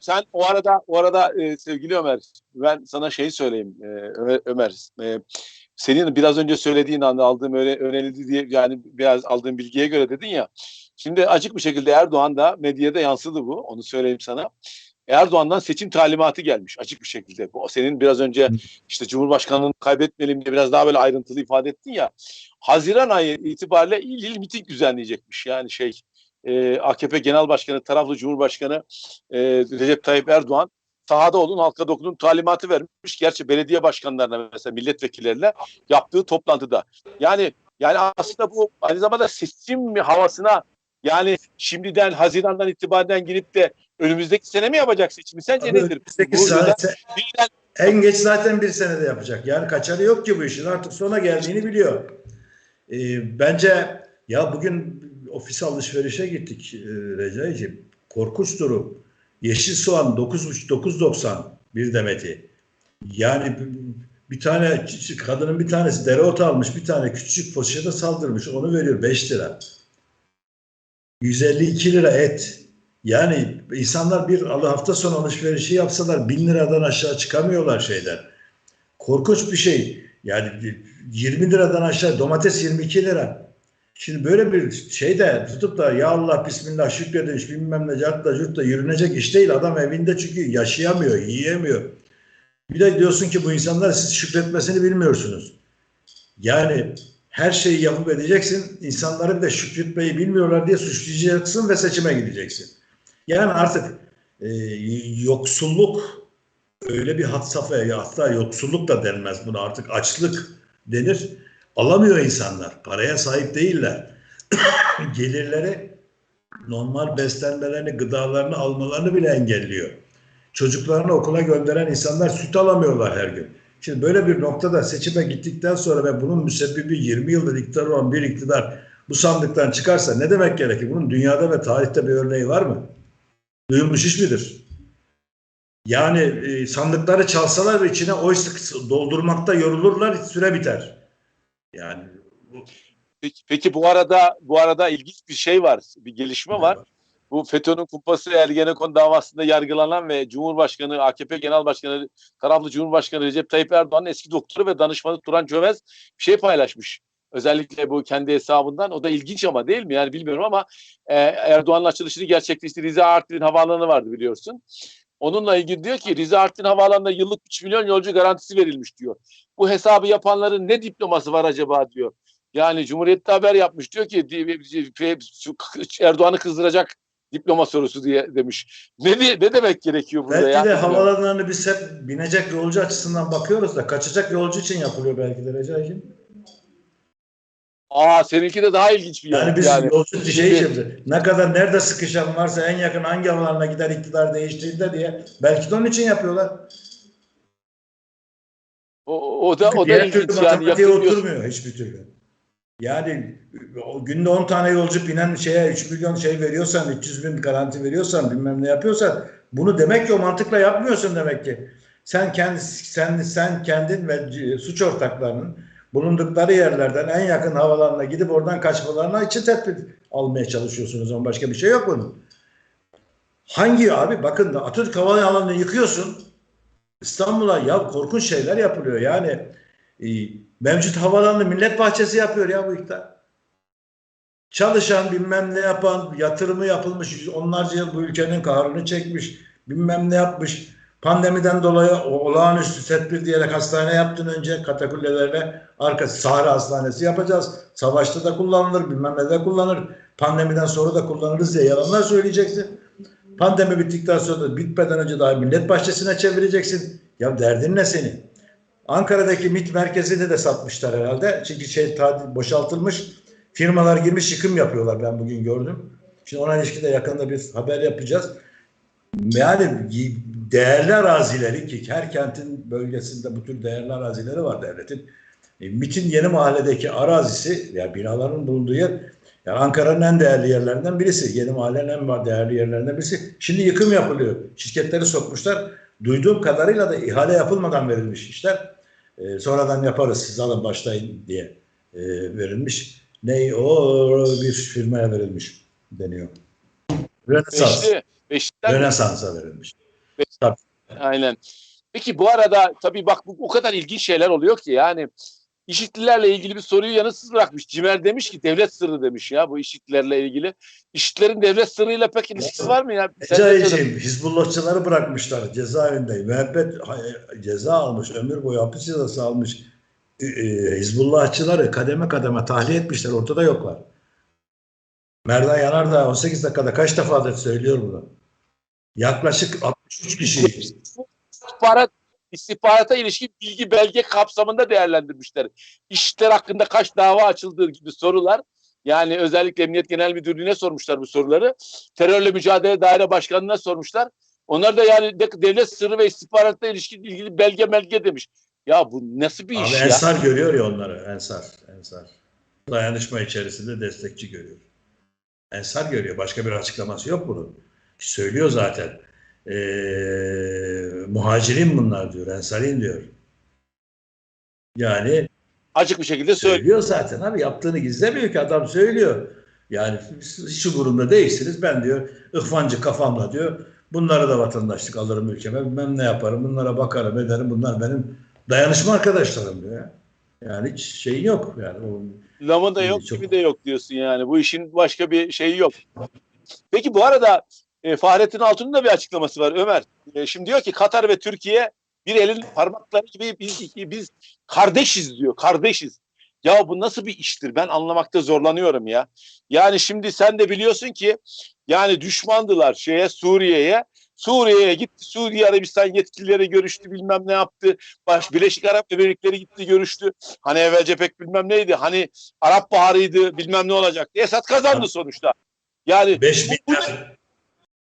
sen o arada o arada e, sevgili Ömer ben sana şey söyleyeyim e, Ömer, Ömer e, senin biraz önce söylediğin anda aldığım öyle önerildi diye yani biraz aldığım bilgiye göre dedin ya. Şimdi açık bir şekilde Erdoğan da medyada yansıdı bu. Onu söyleyeyim sana. Erdoğan'dan seçim talimatı gelmiş açık bir şekilde. Bu senin biraz önce işte Cumhurbaşkanlığını kaybetmeyelim diye biraz daha böyle ayrıntılı ifade ettin ya. Haziran ayı itibariyle il il miting düzenleyecekmiş. Yani şey e, AKP Genel Başkanı, taraflı Cumhurbaşkanı e, Recep Tayyip Erdoğan sahada olun, halka dokunun talimatı vermiş. Gerçi belediye başkanlarına mesela milletvekillerine yaptığı toplantıda. Yani yani aslında bu aynı zamanda seçim havasına yani şimdiden Haziran'dan itibaren girip de önümüzdeki sene mi yapacak seçimi? Sence Abi nedir? önümüzdeki zaten- birden- En geç zaten bir senede yapacak. Yani kaçarı yok ki bu işin. Artık sona geldiğini biliyor. Ee, bence ya bugün ofis alışverişe gittik e, Recai'ciğim. Korkunç durum. Yeşil soğan 9,5 9.90 bir demeti. Yani bir- tane kadının bir tanesi dereotu almış bir tane küçük poşete saldırmış onu veriyor 5 lira. 152 lira et. Yani insanlar bir hafta sonu alışverişi yapsalar bin liradan aşağı çıkamıyorlar şeyden. Korkunç bir şey. Yani 20 liradan aşağı domates 22 lira. Şimdi böyle bir şeyde tutup da ya Allah bismillah şükredin bilmem ne cartla curtla yürünecek iş değil. Adam evinde çünkü yaşayamıyor, yiyemiyor. Bir de diyorsun ki bu insanlar siz şükretmesini bilmiyorsunuz. Yani her şeyi yapıp edeceksin. İnsanları bir de şükretmeyi bilmiyorlar diye suçlayacaksın ve seçime gideceksin. Yani artık e, yoksulluk öyle bir hat safhaya hatta yoksulluk da denmez buna artık açlık denir. Alamıyor insanlar. Paraya sahip değiller. Gelirleri normal beslenmelerini, gıdalarını almalarını bile engelliyor. Çocuklarını okula gönderen insanlar süt alamıyorlar her gün. Şimdi böyle bir noktada seçime gittikten sonra ve bunun müsebbibi 20 yıldır iktidar olan bir iktidar bu sandıktan çıkarsa ne demek gerekir? Bunun dünyada ve tarihte bir örneği var mı? Duyulmuş iş midir? Yani e, sandıkları çalsalar içine oy doldurmakta yorulurlar, süre biter. Yani bu, Peki, peki bu arada bu arada ilginç bir şey var, bir gelişme var. Bu FETÖ'nün kumpası Ergenekon davasında yargılanan ve Cumhurbaşkanı, AKP Genel Başkanı, taraflı Cumhurbaşkanı Recep Tayyip Erdoğan'ın eski doktoru ve danışmanı Turan Çömez bir şey paylaşmış. Özellikle bu kendi hesabından. O da ilginç ama değil mi? Yani bilmiyorum ama e, Erdoğan'ın açılışını gerçekleştirdiği Rize Artvin Havaalanı vardı biliyorsun. Onunla ilgili diyor ki Rize Artvin Havaalanı'na yıllık 3 milyon yolcu garantisi verilmiş diyor. Bu hesabı yapanların ne diploması var acaba diyor. Yani Cumhuriyet'te haber yapmış diyor ki Erdoğan'ı kızdıracak diploma sorusu diye demiş. Ne diye, ne demek gerekiyor burada belki ya? de Bilmiyorum. havalarını biz hep binecek yolcu açısından bakıyoruz da kaçacak yolcu için yapılıyor belki de Recai'ciğim. Aa seninki de daha ilginç bir Yani yani. biz yani. yolcu şey şimdi ne kadar nerede sıkışan varsa en yakın hangi havalarına gider iktidar değiştiğinde diye belki de onun için yapıyorlar. O, o da o Çünkü da diğer türlü ilginç yani. oturmuyor hiçbir türlü. Yani o günde 10 tane yolcu binen şeye 3 milyon şey veriyorsan, 300 bin garanti veriyorsan, bilmem ne yapıyorsan bunu demek ki o mantıkla yapmıyorsun demek ki. Sen kendi sen sen kendin ve suç ortaklarının bulundukları yerlerden en yakın havalarına gidip oradan kaçmalarına için tedbir almaya çalışıyorsunuz. Ama başka bir şey yok bunun. Hangi abi bakın da Atatürk Havaalanı'nı yıkıyorsun. İstanbul'a ya korkunç şeyler yapılıyor. Yani e, mevcut havalanını millet bahçesi yapıyor ya bu iktidar. Çalışan bilmem ne yapan yatırımı yapılmış onlarca yıl bu ülkenin kahrını çekmiş bilmem ne yapmış. Pandemiden dolayı olağanüstü tedbir diyerek hastane yaptın önce katakullelerine arkası Sahra Hastanesi yapacağız. Savaşta da kullanılır bilmem ne de kullanılır. Pandemiden sonra da kullanırız diye yalanlar söyleyeceksin. Pandemi bittikten sonra da bitmeden önce daha millet bahçesine çevireceksin. Ya derdin ne senin? Ankara'daki MİT merkezini de satmışlar herhalde. Çünkü şey tadil boşaltılmış. Firmalar girmiş yıkım yapıyorlar ben bugün gördüm. Şimdi ona ilişkin de yakında bir haber yapacağız. Yani değerli arazileri ki her kentin bölgesinde bu tür değerli arazileri var devletin. E, MİT'in yeni mahalledeki arazisi ya binaların bulunduğu yer yani Ankara'nın en değerli yerlerinden birisi. Yeni mahallenin en değerli yerlerinden birisi. Şimdi yıkım yapılıyor. Şirketleri sokmuşlar. Duyduğum kadarıyla da ihale yapılmadan verilmiş işler. Ee, sonradan yaparız siz alın başlayın diye e, verilmiş. Ne o bir firmaya verilmiş deniyor. Rönesans. Mi? Rönesans'a verilmiş. Aynen. Peki bu arada tabii bak bu o kadar ilginç şeyler oluyor ki yani İşitlilerle ilgili bir soruyu yanıtsız bırakmış. Cimer demiş ki devlet sırrı demiş ya bu işitlilerle ilgili. İşitlerin devlet sırrıyla pek ilişkisi var mı ya? Ecai'ciğim Hizbullahçıları bırakmışlar cezaevinde. Müebbet hay- ceza almış, ömür boyu hapis cezası almış. Ee, e, Hizbullahçıları kademe kademe tahliye etmişler. Ortada yoklar. Merdan Yanardağ 18 dakikada kaç defadır söylüyor bunu. Yaklaşık 63 kişi. İstihbarat, istihbarata ilişkin bilgi belge kapsamında değerlendirmişler. İşitler hakkında kaç dava açıldığı gibi sorular. Yani özellikle Emniyet Genel Müdürlüğü'ne sormuşlar bu soruları. Terörle Mücadele Daire Başkanı'na sormuşlar. Onlar da yani de- devlet sırrı ve istihbaratla ilişkin ilgili belge belge demiş. Ya bu nasıl bir Abi iş ya? Ensar görüyor ya onları. Ensar. Ensar. Dayanışma içerisinde destekçi görüyor. Ensar görüyor. Başka bir açıklaması yok bunun. Söylüyor zaten. Ee, muhacirin bunlar diyor. Ensarin diyor. Yani Açık bir şekilde söylüyor. söylüyor zaten abi. Yaptığını gizlemiyor ki adam söylüyor. Yani hiç umurumda değilsiniz. Ben diyor ıhvancı kafamla diyor. Bunlara da vatandaşlık alırım ülkeme. Bilmem ne yaparım. Bunlara bakarım ederim. Bunlar benim dayanışma arkadaşlarım diyor ya. Yani hiç şey yok. Yani o Lama da yok, Çok- gibi de yok diyorsun yani. Bu işin başka bir şeyi yok. Peki bu arada e, Fahrettin Altun'un da bir açıklaması var Ömer. E, şimdi diyor ki Katar ve Türkiye bir elin parmakları gibi biz, biz kardeşiz diyor. Kardeşiz. Ya bu nasıl bir iştir? Ben anlamakta zorlanıyorum ya. Yani şimdi sen de biliyorsun ki yani düşmandılar şeye Suriye'ye. Suriye'ye gitti. Suriye Arabistan yetkilileri görüştü bilmem ne yaptı. Baş Birleşik Arap Emirlikleri gitti görüştü. Hani evvelce pek bilmem neydi. Hani Arap Baharı'ydı bilmem ne olacaktı. Esad kazandı sonuçta. Yani 5 bu, bu, ne, milyar,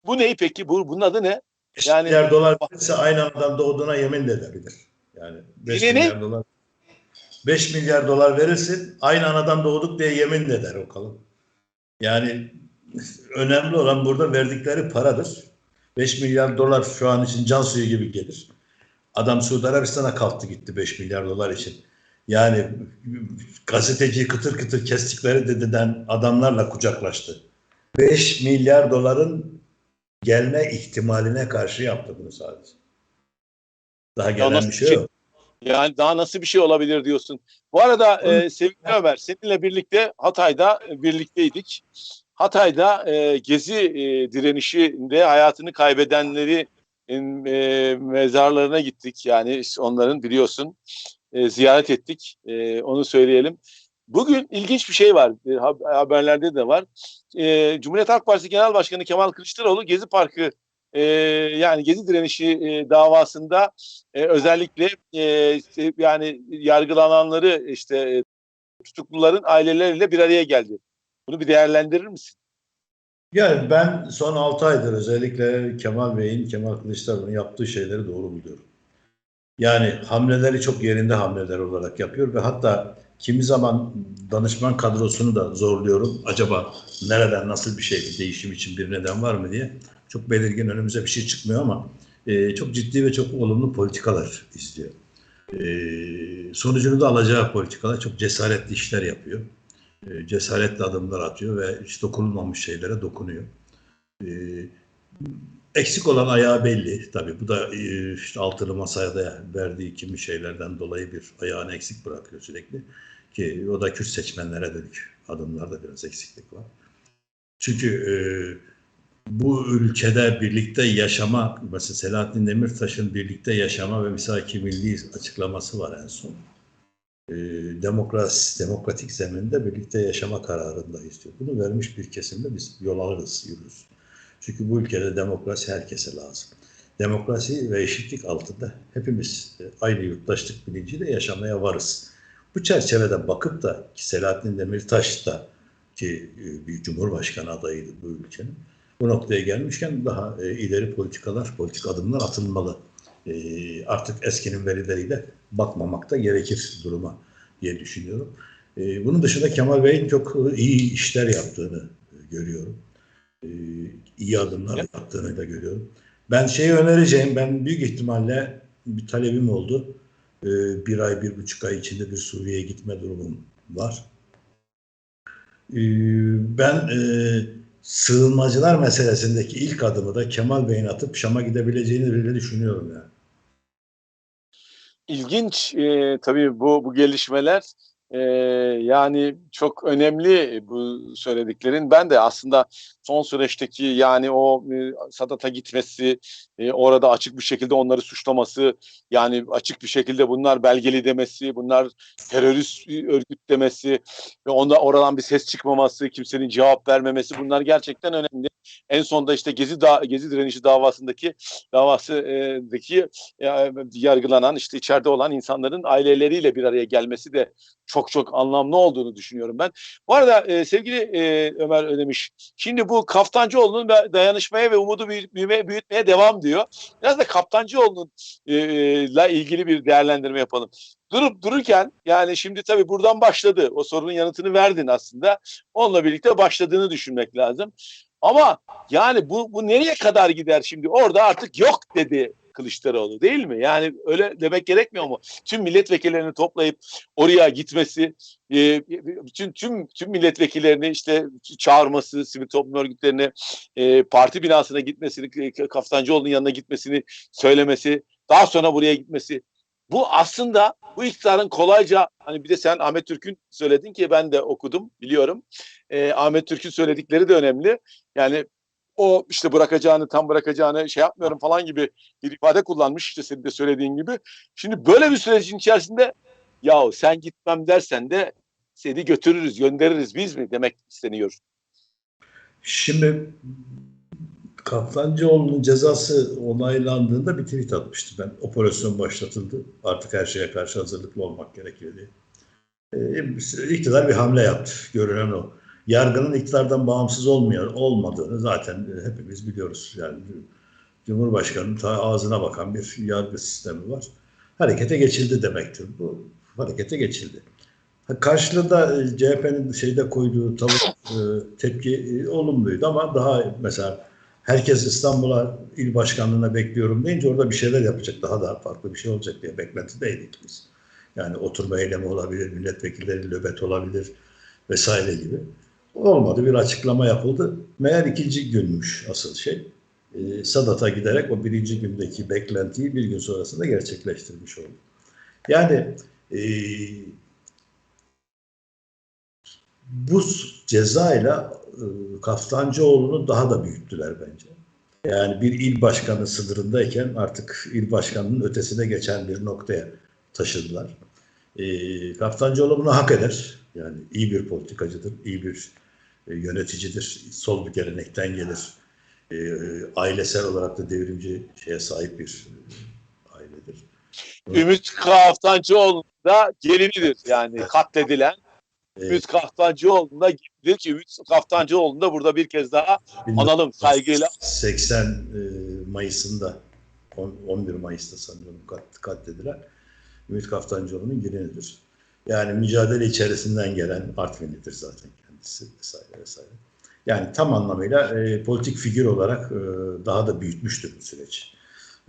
bu ne peki? Bu, bunun adı ne? Yani- milyar dolar verirse aynı anadan doğduğuna yemin de edebilir. Yani 5 Yine ne? milyar dolar 5 milyar dolar verirsin aynı anadan doğduk diye yemin de eder o kalın. Yani önemli olan burada verdikleri paradır. 5 milyar dolar şu an için can suyu gibi gelir. Adam Suudi Arabistan'a kalktı gitti 5 milyar dolar için. Yani gazeteciyi kıtır kıtır kestikleri dededen adamlarla kucaklaştı. 5 milyar doların gelme ihtimaline karşı yaptı bunu sadece. Daha gelen nasıl bir şey bir şey? yok. Yani daha nasıl bir şey olabilir diyorsun. Bu arada e, sevgili Ömer seninle birlikte Hatay'da e, birlikteydik. Hatay'da e, gezi e, direnişinde hayatını kaybedenleri e, mezarlarına gittik. Yani onların biliyorsun e, ziyaret ettik. E, onu söyleyelim. Bugün ilginç bir şey var. E, hab- haberlerde de var. E, Cumhuriyet Halk Partisi Genel Başkanı Kemal Kılıçdaroğlu Gezi Parkı e, yani Gezi direnişi e, davasında e, özellikle e, işte yani yargılananları işte e, tutukluların aileleriyle bir araya geldi. Bunu bir değerlendirir misin? Yani ben son 6 aydır özellikle Kemal Bey'in, Kemal Kılıçdaroğlu'nun yaptığı şeyleri doğru buluyorum. Yani hamleleri çok yerinde hamleler olarak yapıyor ve hatta kimi zaman danışman kadrosunu da zorluyorum. Acaba nereden nasıl bir şey, bir değişim için bir neden var mı diye. Çok belirgin önümüze bir şey çıkmıyor ama e, çok ciddi ve çok olumlu politikalar izliyor. E, sonucunu da alacağı politikalar çok cesaretli işler yapıyor. E, cesaretli adımlar atıyor ve hiç dokunulmamış şeylere dokunuyor. E, eksik olan ayağı belli. Tabii bu da e, işte altılı masaya da verdiği kimi şeylerden dolayı bir ayağını eksik bırakıyor sürekli. Ki o da Kürt seçmenlere dönük adımlarda biraz eksiklik var. Çünkü e, bu ülkede birlikte yaşama, mesela Selahattin Demirtaş'ın birlikte yaşama ve misaki milli açıklaması var en son. E, demokrasi, demokratik zeminde birlikte yaşama kararındayız diyor. Bunu vermiş bir kesimde biz yol alırız, yürürüz. Çünkü bu ülkede demokrasi herkese lazım. Demokrasi ve eşitlik altında hepimiz e, aynı yurttaşlık bilinciyle yaşamaya varız. Bu çerçevede bakıp da ki Selahattin Demirtaş da ki e, bir cumhurbaşkanı adayıydı bu ülkenin. Bu noktaya gelmişken daha e, ileri politikalar, politik adımlar atılmalı. Artık eskinin verileriyle bakmamakta gerekir duruma diye düşünüyorum. Bunun dışında Kemal Bey'in çok iyi işler yaptığını görüyorum. E, iyi adımlar Evet. yaptığını da görüyorum. Ben şeyi önereceğim, ben büyük ihtimalle bir talebim oldu. E, bir ay, bir buçuk ay içinde bir Suriye'ye gitme durumum var. E, ben e, sığınmacılar meselesindeki ilk adımı da Kemal Bey'in atıp Şam'a gidebileceğini bile düşünüyorum yani. İlginç e, tabii bu bu gelişmeler e, yani çok önemli bu söylediklerin. Ben de aslında son süreçteki yani o e, Sadat'a gitmesi, e, orada açık bir şekilde onları suçlaması, yani açık bir şekilde bunlar belgeli demesi, bunlar terörist örgüt demesi ve onda oradan bir ses çıkmaması, kimsenin cevap vermemesi bunlar gerçekten önemli. En sonunda işte Gezi da Gezi direnişi davasındaki davasındaki e, yargılanan işte içeride olan insanların aileleriyle bir araya gelmesi de çok çok anlamlı olduğunu düşünüyorum ben. Bu arada e, sevgili e, Ömer Ödemiş, şimdi bu Kaftancıoğlu'nun dayanışmaya ve umudu büyütmeye, büyütmeye devam diyor. Biraz da Kaftancıoğlu'nun e, ile ilgili bir değerlendirme yapalım. Durup dururken yani şimdi tabii buradan başladı. O sorunun yanıtını verdin aslında. Onunla birlikte başladığını düşünmek lazım. Ama yani bu, bu nereye kadar gider şimdi? Orada artık yok dedi Kılıçdaroğlu değil mi? Yani öyle demek gerekmiyor mu? Tüm milletvekillerini toplayıp oraya gitmesi, e, bütün tüm tüm milletvekillerini işte çağırması, sivil toplum örgütlerine e, parti binasına gitmesini, Kaftancıoğlu'nun yanına gitmesini söylemesi, daha sonra buraya gitmesi. Bu aslında bu iktidarın kolayca hani bir de sen Ahmet Türk'ün söyledin ki ben de okudum biliyorum. E, Ahmet Türk'ün söyledikleri de önemli. Yani o işte bırakacağını tam bırakacağını şey yapmıyorum falan gibi bir ifade kullanmış işte senin de söylediğin gibi. Şimdi böyle bir sürecin içerisinde yahu sen gitmem dersen de seni götürürüz göndeririz biz mi demek isteniyor. Şimdi Kaptancıoğlu'nun cezası onaylandığında bir tweet atmıştı ben. Operasyon başlatıldı. Artık her şeye karşı hazırlıklı olmak gerekiyor diye. Ee, iktidar bir hamle yaptı. Görünen o yargının iktidardan bağımsız olmuyor olmadığını zaten hepimiz biliyoruz. Yani Cumhurbaşkanı'nın ta ağzına bakan bir yargı sistemi var. Harekete geçildi demektir. Bu harekete geçildi. Karşılığında e, CHP'nin şeyde koyduğu tavır e, tepki e, olumluydu ama daha mesela herkes İstanbul'a il başkanlığına bekliyorum deyince orada bir şeyler yapacak. Daha daha farklı bir şey olacak diye beklentideydik biz. Yani oturma eylemi olabilir, milletvekilleri nöbet olabilir vesaire gibi. Olmadı bir açıklama yapıldı. Meğer ikinci günmüş asıl şey. E, Sadat'a giderek o birinci gündeki beklentiyi bir gün sonrasında gerçekleştirmiş oldu. Yani e, bu cezayla e, Kaftancıoğlu'nu daha da büyüttüler bence. Yani bir il başkanı sınırındayken artık il başkanının ötesine geçen bir noktaya taşıdılar. E, Kaftancıoğlu bunu hak eder. Yani iyi bir politikacıdır, iyi bir e, yöneticidir. Sol bir gelenekten gelir. E, ailesel olarak da devrimci şeye sahip bir e, ailedir. Ümit Kaftancıoğlu da gelinidir yani katledilen. Evet. Ümit Kaftancıoğlu da gelinidir ki Ümit Kaftancıoğlu da burada bir kez daha analım saygıyla. 80 e, Mayıs'ında 11 Mayıs'ta sanıyorum kat, katledilen Ümit Kaftancıoğlu'nun gelinidir. Yani mücadele içerisinden gelen Artvinlidir zaten kendisi vesaire vesaire. Yani tam anlamıyla e, politik figür olarak e, daha da büyütmüştür bu süreç.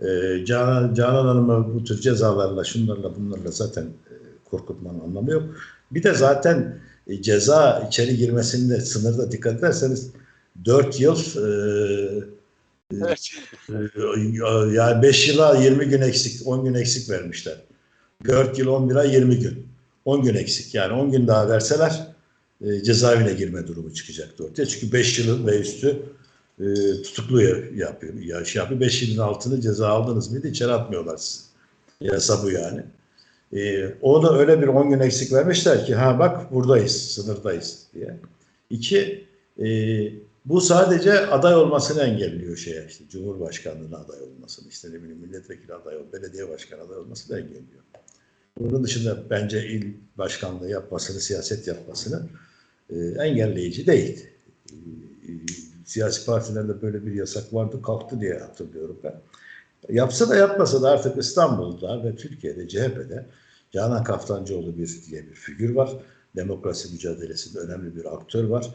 E, Canan, Canan Hanım'a bu tür cezalarla, şunlarla bunlarla zaten e, korkutmanın anlamı yok. Bir de zaten e, ceza içeri girmesinde sınırda dikkat ederseniz 4 yıl e, e, evet. e, yani 5 yıla 20 gün eksik, 10 gün eksik vermişler. 4 yıl 11 ay 20 gün. 10 gün eksik. Yani 10 gün daha verseler e, cezaevine girme durumu çıkacaktı ortaya. Çünkü 5 yılın ve üstü e, tutuklu yapıyor. Ya şey yapıyor. 5 yılın altını ceza aldınız mıydı içeri atmıyorlar sizi. Yasa bu yani. E, o da öyle bir 10 gün eksik vermişler ki ha bak buradayız, sınırdayız diye. İki, e, bu sadece aday olmasını engelliyor şeye işte Cumhurbaşkanlığına aday olmasını, işte ne bileyim milletvekili aday ol, belediye başkanı aday olmasını engelliyor. Bunun dışında bence il başkanlığı yapmasını, siyaset yapmasını e, engelleyici değil. E, siyasi partilerde böyle bir yasak vardı, kalktı diye hatırlıyorum ben. Yapsa da yapmasa da artık İstanbul'da ve Türkiye'de, CHP'de Canan Kaftancıoğlu bir diye bir figür var. Demokrasi mücadelesinde önemli bir aktör var.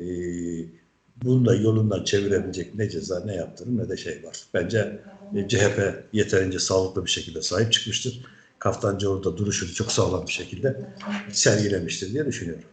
E, bunu da yolundan çevirebilecek ne ceza, ne yaptırım ne de şey var. Bence e, CHP yeterince sağlıklı bir şekilde sahip çıkmıştır. Kaftancıoğlu da duruşunu çok sağlam bir şekilde sergilemiştir diye düşünüyorum.